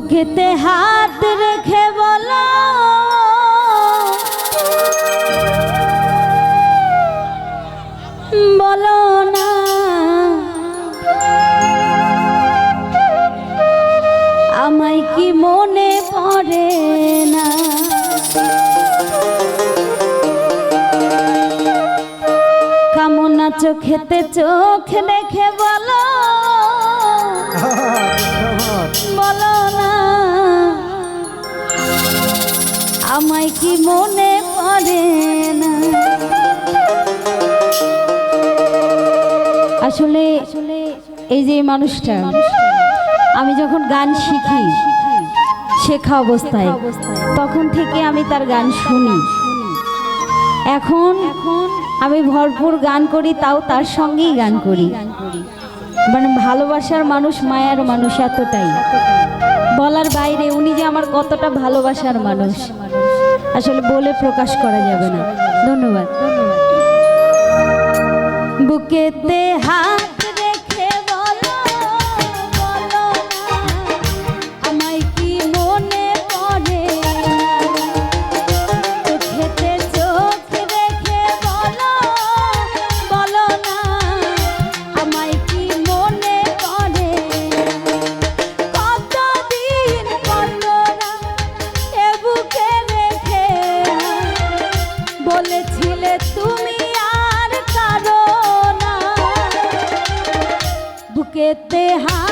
বুকেতে হাত রেখে বলো। বলো না। আমায় কি মনে পড়ে না? কামনা চোখেতে চোখ বলো বলো। আমায় কি মনে পড়ে না? আসলে এই যে মানুষটা, আমি যখন গান শিখি, শেখা অবস্থায়, তখন থেকে আমি তার গান শুনি। এখন আমি ভরপুর গান করি, তাও তার সঙ্গেই গান করি। মানে ভালোবাসার মানুষ মায়ার মানুষ এতটাই। বলার বাইরে উনি যে আমার কতটা ভালোবাসার মানুষ। আসলে বলে প্রকাশ করা যাবে না। ধন্যবাদ। ধন্যবাদ বুকেতে হাত যেতে হা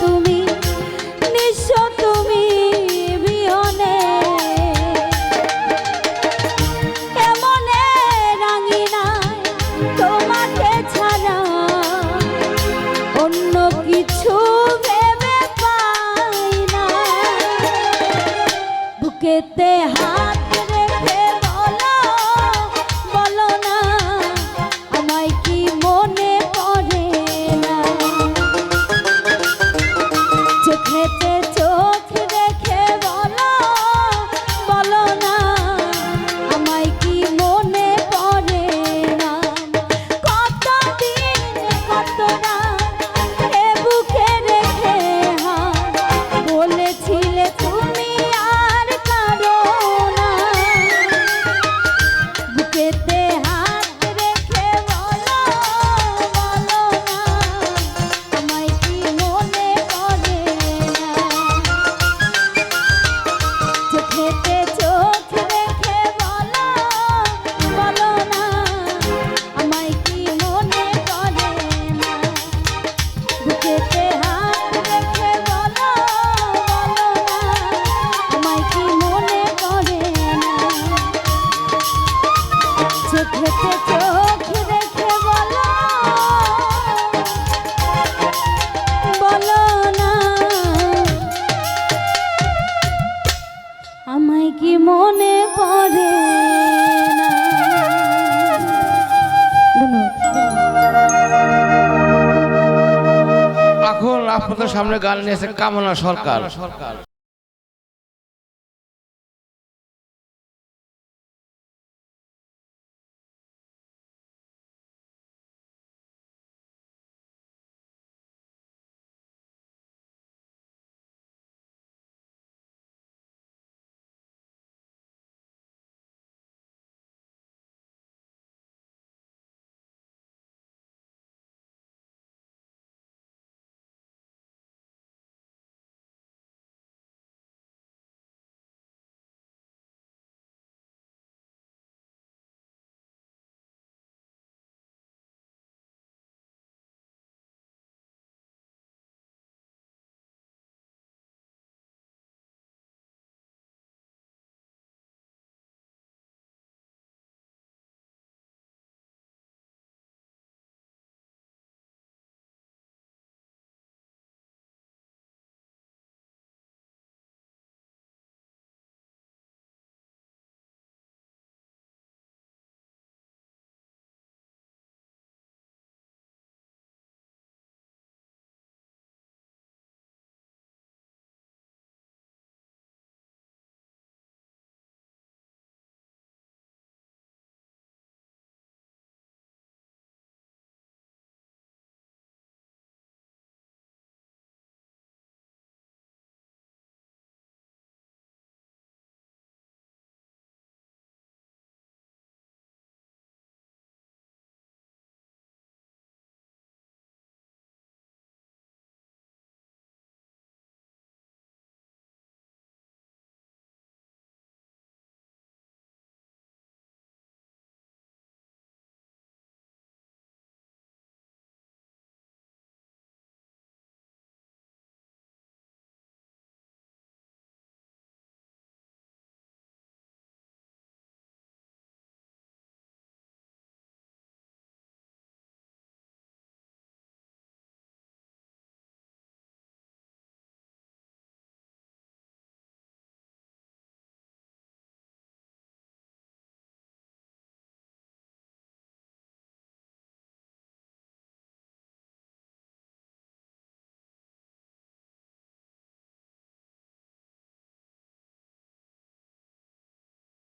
তুমি, নিঃস্ব তুমি বিহনে এমনে রাঙিনায় তোমাকে ছাড়া অন্য কিছু ভেবে পাই না বুকেতে হাত আপনাদের সামনে গান নিয়েছে কামনা সরকার।